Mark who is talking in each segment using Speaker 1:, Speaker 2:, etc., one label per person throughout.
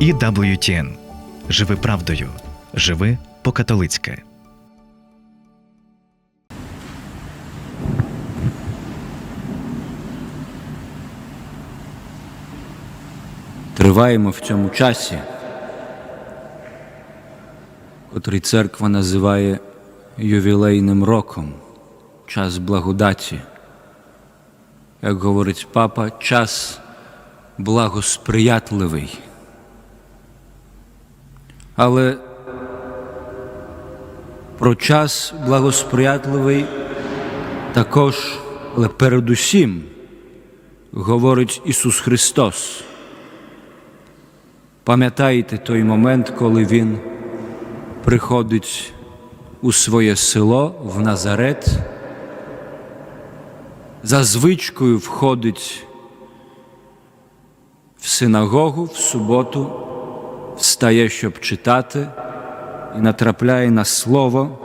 Speaker 1: EWTN. Живи правдою. Живи по-католицьки.
Speaker 2: Триваємо в цьому часі, котрий церква називає ювілейним роком, час благодаті. Як говорить папа, час благосприятливий. Але про час благосприятливий також, але передусім говорить Ісус Христос. Пам'ятаєте той момент, коли Він приходить у своє село в Назарет, за звичкою входить в синагогу в суботу, встає, щоб читати, і натрапляє на слово.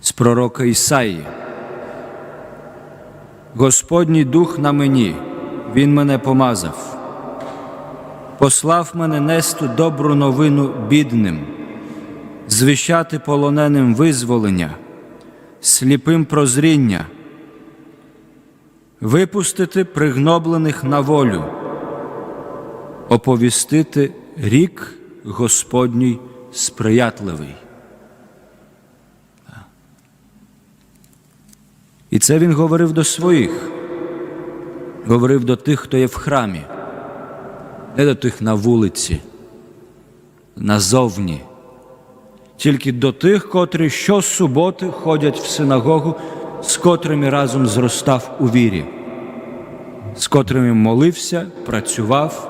Speaker 2: З пророка Ісаї. Господній дух на мені, Він мене помазав, послав мене нести добру новину бідним, звіщати полоненим визволення, сліпим прозріння, випустити пригноблених на волю, оповістити рік Господній сприятливий. І це він говорив до своїх, говорив до тих, хто є в храмі, не до тих на вулиці, назовні, тільки до тих, котрі щосуботи ходять в синагогу, з котрими разом зростав у вірі, з котрими молився, працював,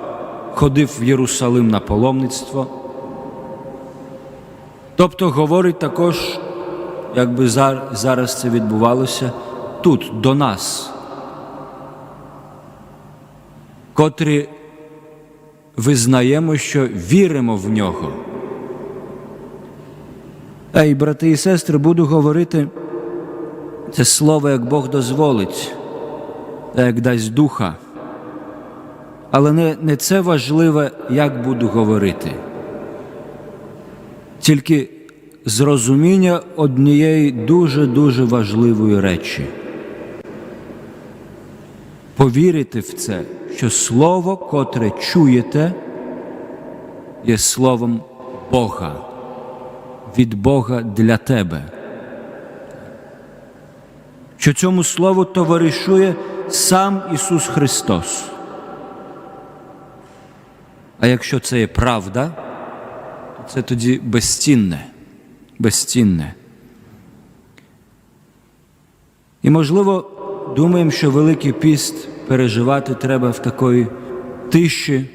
Speaker 2: ходив в Єрусалим на паломництво. Тобто говорить також, якби зараз це відбувалося тут, до нас, котрі визнаємо, що віримо в нього. Ей, брати і сестри, буду говорити це слово, як Бог дозволить, як дасть духа. Але не, не це важливе, як буду говорити. Тільки зрозуміння однієї дуже-дуже важливої речі. Повірити в це, що слово, котре чуєте, є словом Бога, від Бога для тебе. Що цьому слову товаришує сам Ісус Христос. А якщо це є правда, то це тоді безцінне, безцінне. І, можливо, думаємо, що Великий піст переживати треба в такої тиші,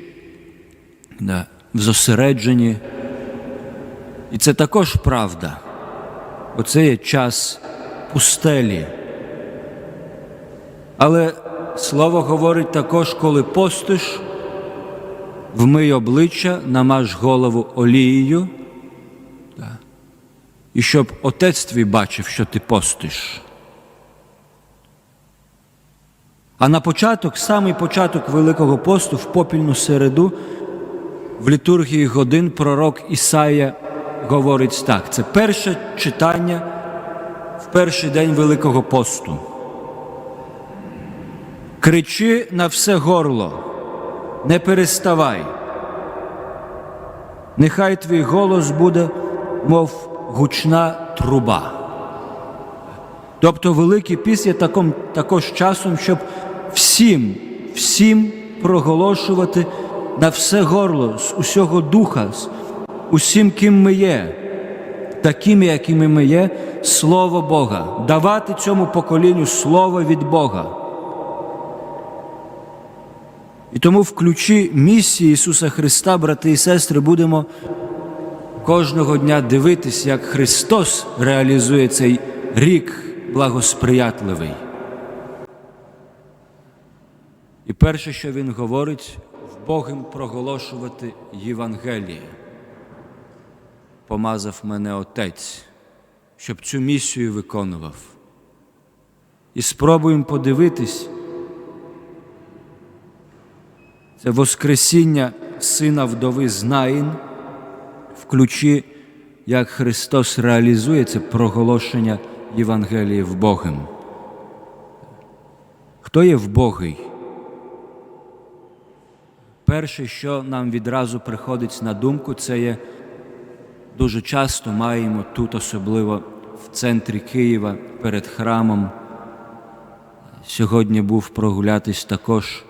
Speaker 2: да, в зосередженні. І це також правда. Оце є час пустелі. Але слово говорить також, коли постиш, вмий обличчя, намаж голову олією, да, і щоб отець твій бачив, що ти постиш. А на початок, самий початок Великого посту, в попільну середу, в літургії годин пророк Ісая говорить так: це перше читання в перший день Великого посту. Кричи на все горло, не переставай. Нехай твій голос буде, мов гучна труба. Тобто Великий Піс є таком, також часом, щоб всім, всім проголошувати на все горло з усього духа, з усім, ким ми є, такими, якими ми є, Слово Бога, давати цьому поколінню Слово від Бога. І тому в ключі місії Ісуса Христа, брати і сестри, будемо кожного дня дивитись, як Христос реалізує цей рік благосприятливий. І перше, що Він говорить, в Богом проголошувати Євангеліє. Помазав мене Отець, щоб цю місію виконував. і спробуємо подивитись, це Воскресіння сина вдови з Наїн в ключі, як Христос реалізує це проголошення Євангелії в Богом. Хто є вбогий? Перше, що нам відразу приходить на думку, це є дуже часто маємо тут, особливо в центрі Києва перед храмом. Сьогодні був прогулятись також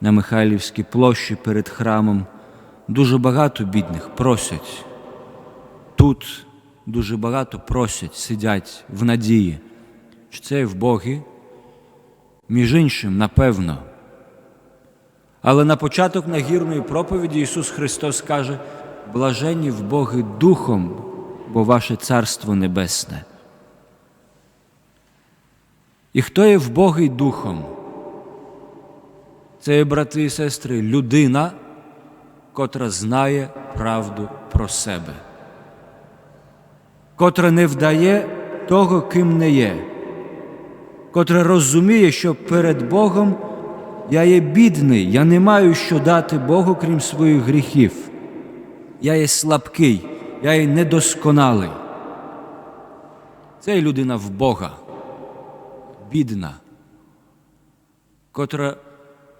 Speaker 2: на Михайлівській площі перед храмом. Дуже багато бідних просять. Тут дуже багато просять, сидять в надії, що це в Богі. Між іншим, напевно. Але на початок нагірної проповіді Ісус Христос каже: блаженні в Боги Духом, бо ваше Царство Небесне. І хто є в Боги Духом? Це, є, брати і сестри, людина, котра знає правду про себе, котра не вдає того, ким не є, котра розуміє, що перед Богом я є бідний, я не маю що дати Богу, крім своїх гріхів. Я є слабкий, я є недосконалий. Це є людина в Бога, бідна, котра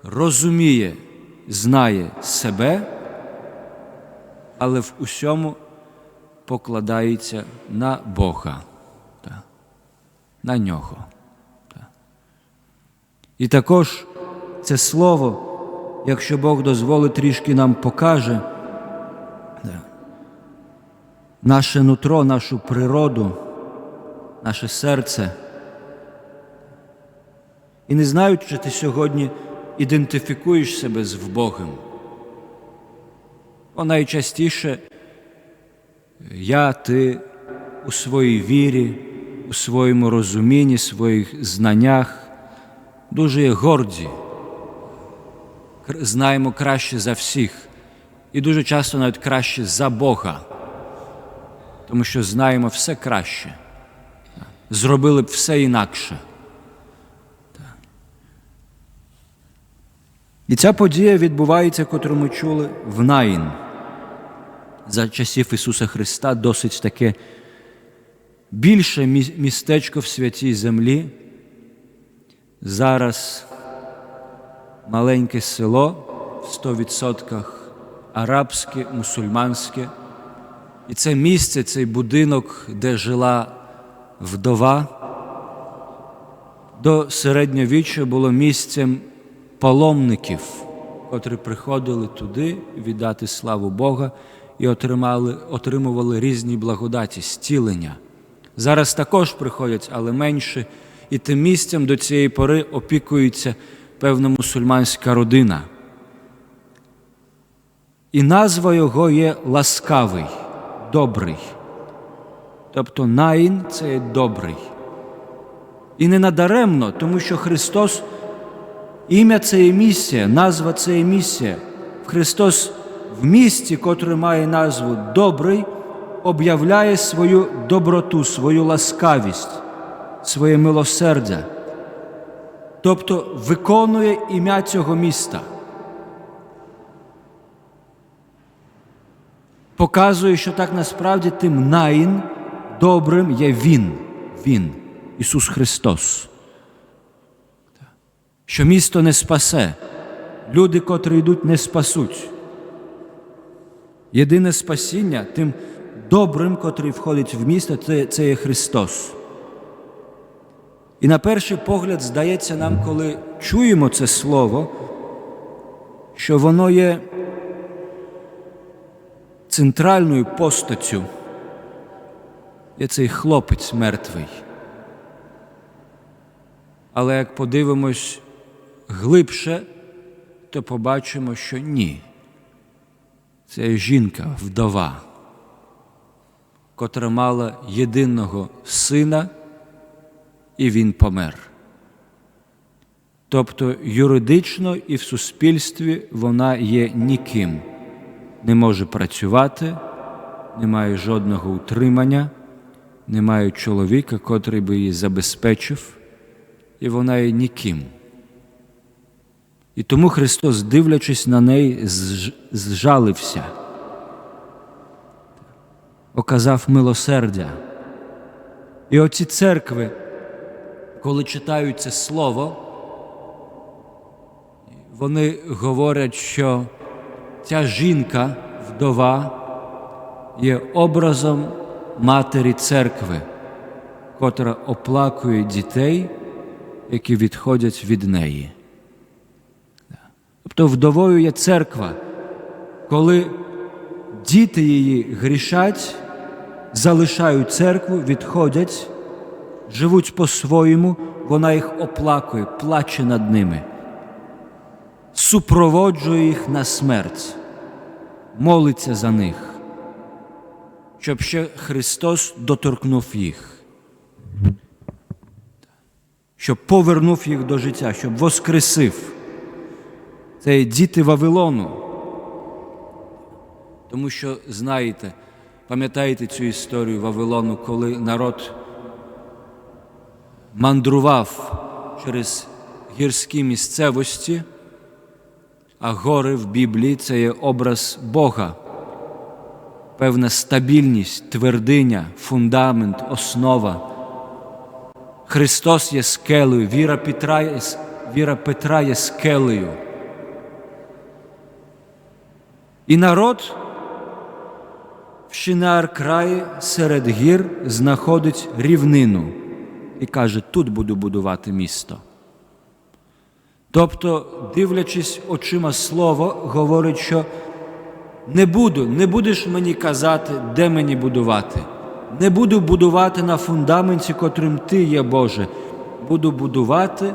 Speaker 2: розуміє, знає себе, але в усьому покладається на Бога, на нього. І також це слово, якщо Бог дозволить трішки нам покаже наше нутро, нашу природу, наше серце. І не знаю, чи ти сьогодні ідентифікуєш себе з Богом. Бо найчастіше я, ти у своїй вірі, у своєму розумінні, своїх знаннях. Дуже є горді, знаємо краще за всіх. І дуже часто навіть краще за Бога, тому що знаємо все краще, зробили б все інакше. І ця подія відбувається, котру ми чули в Наїн. За часів Ісуса Христа досить таке більше містечко в святій землі. Зараз маленьке село в 100% арабське, мусульманське. І це місце, цей будинок, де жила вдова, до середньовіччя було місцем паломників, котрі приходили туди віддати славу Бога і отримали, отримували різні благодаті, зцілення. Зараз також приходять, але менше, і тим місцем до цієї пори опікується певна мусульманська родина. І назва його є ласкавий, добрий. Тобто Наїн це є добрий. І не надаремно, тому що Христос, ім'я це є місія, назва це є місія. Христос в місті, котре має назву Добрий, об'являє свою доброту, свою ласкавість, своє милосердя. Тобто виконує ім'я цього міста. Показує, що так насправді тим наїн добрим є Він, Він, Ісус Христос. Що місто не спасе, люди, котрі йдуть, не спасуть. Єдине спасіння тим добрим, котрий входить в місто, це, це є Христос. І на перший погляд здається нам, коли чуємо це слово, що воно є центральною постаттю. Є цей хлопець мертвий. Але як подивимось глибше, то побачимо, що ні. Це жінка, вдова, котра мала єдиного сина, і він помер. Тобто юридично і в суспільстві вона є ніким, не може працювати, не має жодного утримання, не має чоловіка, котрий би її забезпечив. і вона є ніким. І тому Христос, дивлячись на неї, зжалився, оказав милосердя. І оці церкви, коли читають це слово, вони говорять, що ця жінка, вдова, є образом матері церкви, котра оплакує дітей, які відходять від неї. Тобто вдовою є церква, коли діти її грішать, залишають церкву, відходять, живуть по-своєму, вона їх оплакує, плаче над ними, супроводжує їх на смерть, молиться за них, щоб ще Христос доторкнув їх, щоб повернув їх до життя, щоб воскресив. Це діти Вавилону. Тому що знаєте, пам'ятаєте цю історію Вавилону, коли народ мандрував через гірські місцевості, а гори в Біблії це є образ Бога, певна стабільність, твердиня, фундамент, основа. Христос є скелею, віра Петра віра Петра є скелею. І народ в Шинар краї серед гір знаходить рівнину і каже, тут буду будувати місто. Тобто, дивлячись очима слово, говорить, що не буду, не будеш мені казати, де мені будувати. Не буду будувати на фундаменті, котрим ти є Боже. Буду будувати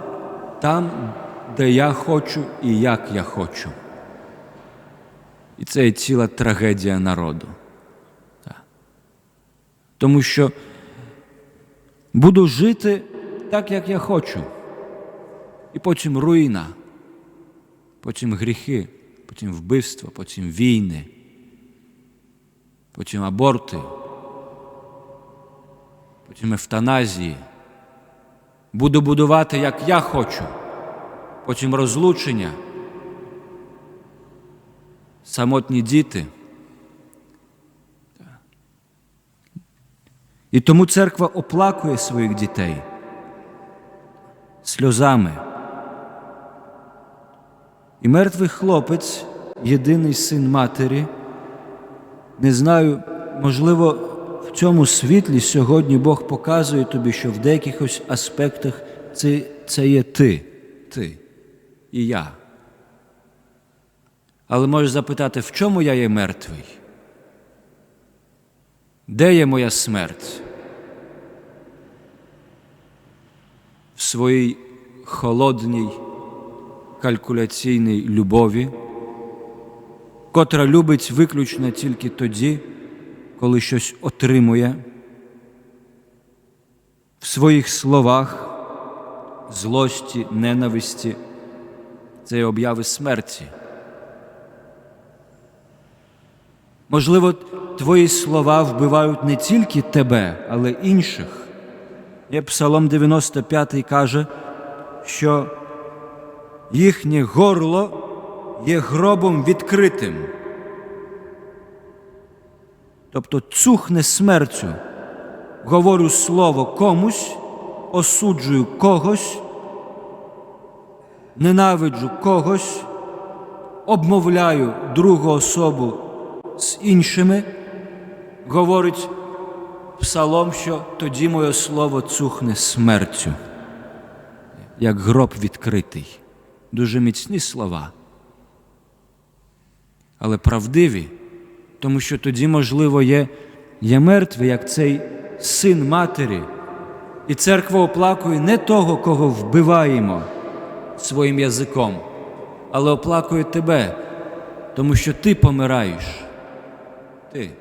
Speaker 2: там, де я хочу і як я хочу. І це є ціла трагедія народу. Тому що буду жити так, як я хочу. І потім руїна, потім гріхи, потім вбивство, потім війни, потім аборти, потім евтаназії. Буду будувати, як я хочу, потім розлучення самотні діти. І тому церква оплакує своїх дітей сльозами. І мертвий хлопець, єдиний син матері, не знаю, можливо, в цьому світлі сьогодні Бог показує тобі, що в деякихось аспектах це, це є ти, ти і я. Але можеш запитати, в чому я є мертвий? Де є моя смерть? В своїй холодній калькуляційній любові, котра любить виключно тільки тоді, коли щось отримує, в своїх словах, злості, ненависті, це є обяви смерті. Можливо, твої слова вбивають не тільки тебе, але інших. Є Псалом 95 каже, що їхнє горло є гробом відкритим. Тобто цухне смертю, говорю слово комусь, осуджую когось, ненавиджу когось, обмовляю другу особу з іншими, говорить псалом, що тоді моє слово цухне смертю, як гроб відкритий. Дуже міцні слова, але правдиві, тому що тоді, можливо, є, є мертвий, як цей син матері, і церква оплакує не того, кого вбиваємо своїм язиком, але оплакує тебе, тому що ти помираєш. Ти.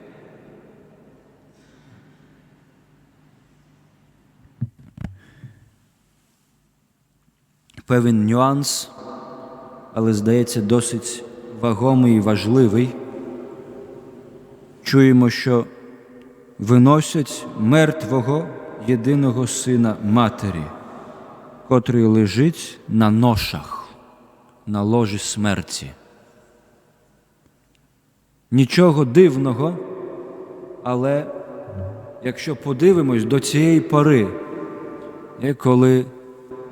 Speaker 2: Певен нюанс, але здається досить вагомий і важливий. Чуємо, що виносять мертвого єдиного сина матері, котрий лежить на ношах, на ложі смерті. Нічого дивного, але якщо подивимось до цієї пори, є коли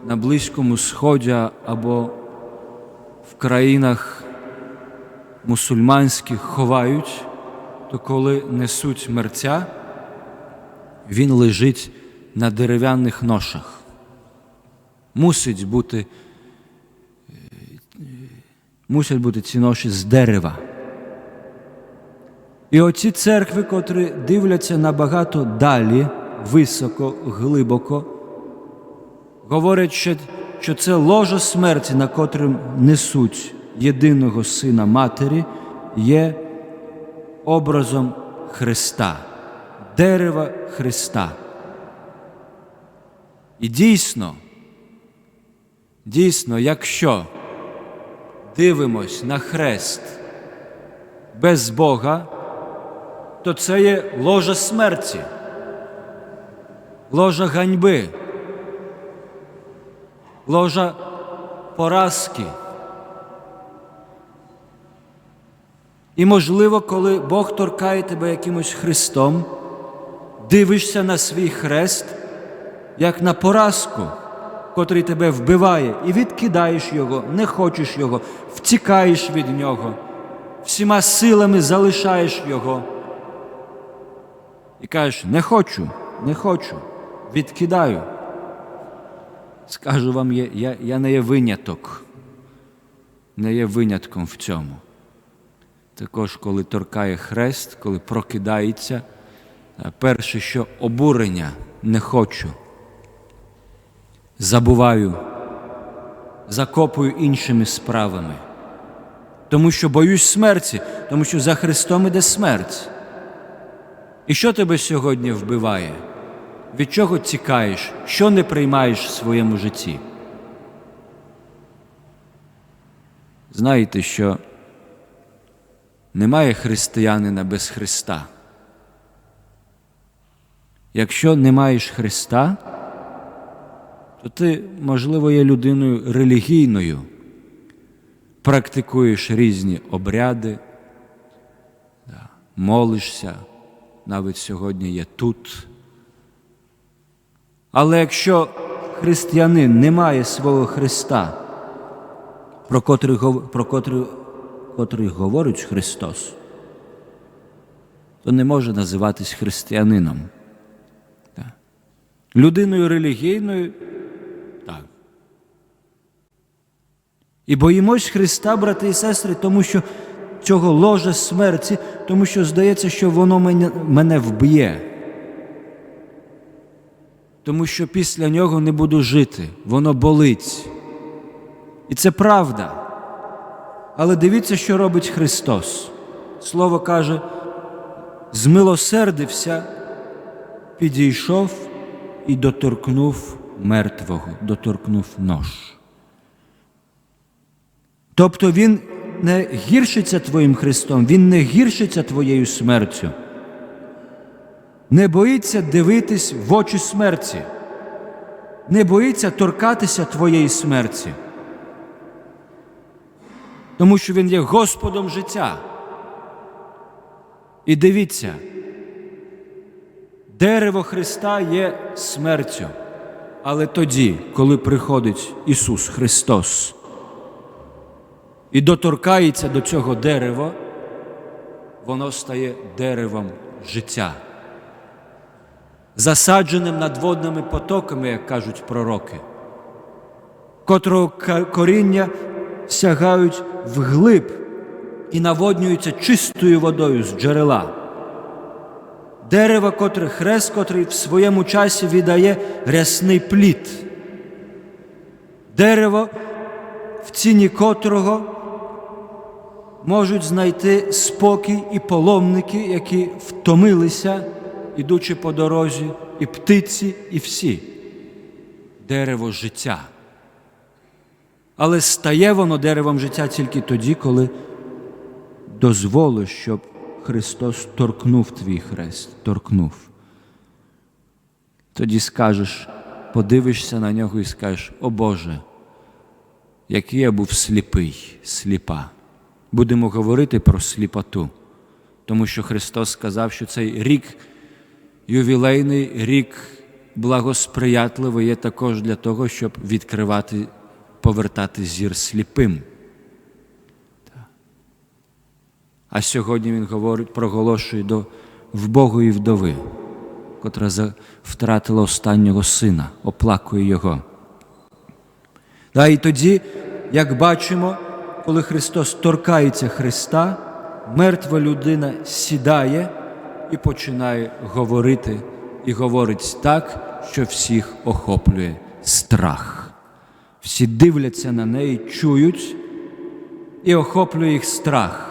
Speaker 2: на Близькому Сході або в країнах мусульманських ховають, то коли несуть мерця, він лежить на дерев'яних ношах. Мусить бути, е, мусять бути ці ноші з дерева. І оці церкви, котрі дивляться набагато далі, високо, глибоко, говорять, що, що це ложа смерті, на котрим несуть єдиного сина матері, є образом Христа, дерева Христа. І дійсно, дійсно, якщо дивимось на хрест без Бога, то це є ложа смерті, ложа ганьби, ложа поразки. І, можливо, коли Бог торкає тебе якимось хрестом, дивишся на свій хрест, як на поразку, котрий тебе вбиває, і відкидаєш його, не хочеш його, втікаєш від нього, всіма силами залишаєш його. І кажеш, не хочу, не хочу, відкидаю. Скажу вам, я, я, не є виняток, не є винятком в цьому. Також, коли торкає хрест, коли прокидається, е, перше, що обурення не хочу, забуваю, закопую іншими справами, тому що боюсь смерті, тому що за Христом іде смерть. І що тебе сьогодні вбиває? Від чого тікаєш? Що не приймаєш в своєму житті? Знаєте, що немає християнина без Христа. Якщо не маєш Христа, то ти, можливо, є людиною релігійною, практикуєш різні обряди, молишся, навіть сьогодні є тут. Але якщо християнин не має свого Христа, про котрий, про котрий, котрий говорить Христос, то не може називатись християнином. Так. Людиною релігійною так. І боїмось Христа, брати і сестри, тому що цього ложа смерті, тому що здається, що воно мене, мене вб'є. Тому що після нього не буду жити, воно болить. І це правда. Але дивіться, що робить Христос. Слово каже, змилосердився, підійшов і доторкнув мертвого, доторкнув нож. Тобто Він не гіршиться Твоїм Христом, Він не гіршиться Твоєю смертю. Не боїться дивитись в очі смерті, не боїться торкатися Твоєї смерті тому що Він є Господом життя. І дивіться, дерево Христа є смертю, але тоді, коли приходить Ісус Христос і доторкається до цього дерева, воно стає деревом життя, засадженим над водними потоками, як кажуть пророки, котрого коріння сягають вглиб і наводнюються чистою водою з джерела. Дерево, котре хрест, котрий в своєму часі віддає рясний плід. Дерево, в ціні котрого можуть знайти спокій і паломники, які втомилися, ідучи по дорозі, і птиці, і всі. Дерево життя. Але стає воно деревом життя тільки тоді, коли дозволиш, щоб Христос торкнув твій хрест, торкнув. Тоді скажеш, подивишся на нього і скажеш: О Боже, який я був сліпий, сліпа. Будемо говорити про сліпоту, тому що Христос сказав, що цей рік ювілейний рік благосприятливий є також для того, щоб відкривати, повертати зір сліпим. А сьогодні він говорить, проголошує до вбогої вдови, котра втратила останнього сина, оплакує його. Та і тоді, як бачимо, коли Христос торкається Христа, мертва людина сідає і починає говорити, і говорить так, що всіх охоплює страх. Всі дивляться на неї, чують і охоплює їх страх.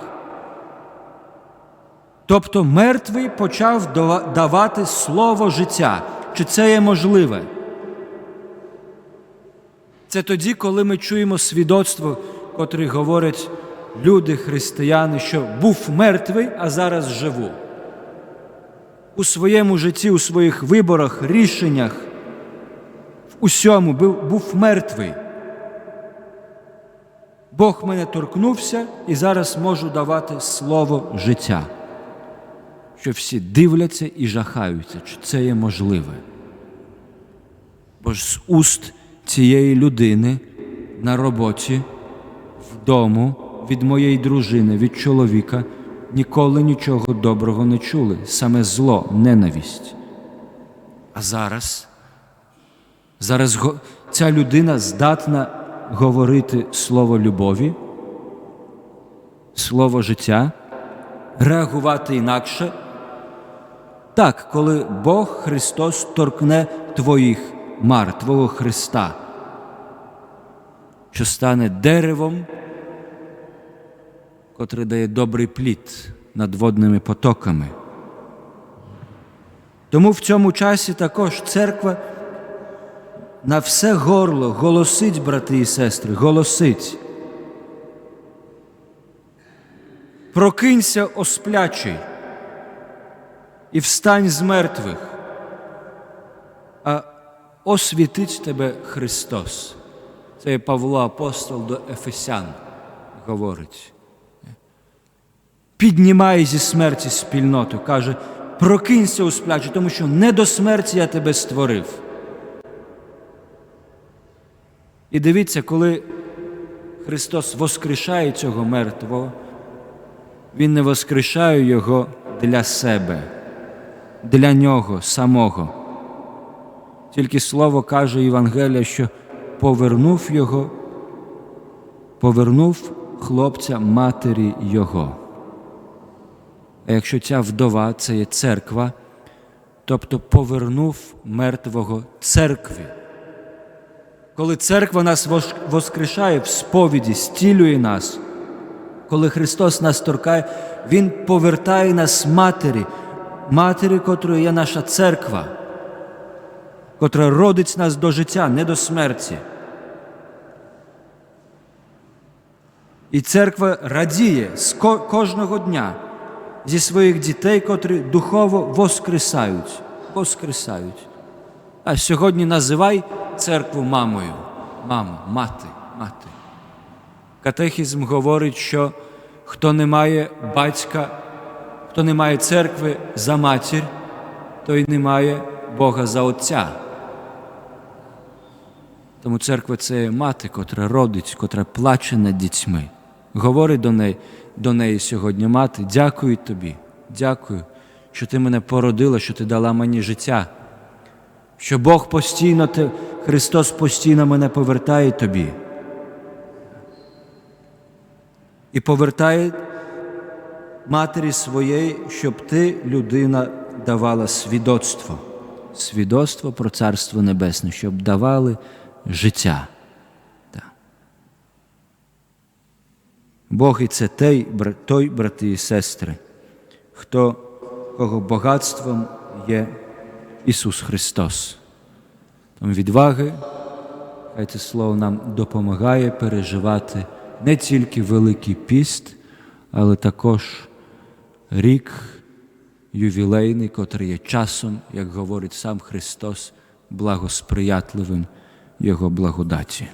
Speaker 2: Тобто мертвий почав давати слово життя. Чи це є можливе? Це тоді, коли ми чуємо свідоцтво, котрі говорять люди, християни, що був мертвий, а зараз живу. У своєму житті, у своїх виборах, рішеннях, в усьому був мертвий. Бог мене торкнувся і зараз можу давати слово життя. Що всі дивляться і жахаються, чи це є можливе. Бо ж з уст цієї людини на роботі, вдому, від моєї дружини, від чоловіка ніколи нічого доброго не чули, саме зло, ненависть. А зараз, зараз ця людина здатна говорити слово любові, слово життя, реагувати інакше. Так, коли Бог Христос торкне твоїх мар, твого Христа, що стане деревом, котре дає добрий плід над водними потоками. Тому в цьому часі також церква на все горло голосить, брати і сестри, голосить. Прокинься, осплячий, і встань з мертвих, а освітить тебе Христос. Це Павло апостол до Ефесян говорить. Піднімай зі смерті спільноту, каже, прокинься у сплячі, тому що не до смерті я тебе створив. І дивіться, коли Христос воскрешає цього мертвого, Він не воскрешає його для себе, для нього самого. Тільки слово каже Євангелія, що повернув його, повернув хлопця матері його. А якщо ця вдова це є церква, тобто повернув мертвого церкві. Коли церква нас воскрешає в сповіді, стілює нас, коли Христос нас торкає, Він повертає нас матері, матері, котрою є наша церква, котра родить нас до життя, не до смерті. І церква радіє з кожного дня зі своїх дітей, котрі духово воскресають, воскресають. А сьогодні називай церкву мамою. Мама, мати, мати. Катехізм говорить, що хто не має батька, хто не має церкви за матір, той не має Бога за Отця. Тому церква це мати, котра родить, котра плаче над дітьми. Говорить до неї, до неї сьогодні, мати, дякую тобі, дякую, що ти мене породила, що ти дала мені життя, що Бог постійно, те- Христос постійно мене повертає тобі. І повертає матері своєї, щоб ти, людина, давала свідоцтво, свідоцтво про Царство Небесне, щоб давали життя. Бог і це той, той, брати і сестри, хто кого багатством є Ісус Христос. Тому відваги, хай це слово нам допомагає переживати не тільки Великий піст, але також рік ювілейний, котрий є часом, як говорить сам Христос, благосприятливим Його благодаті.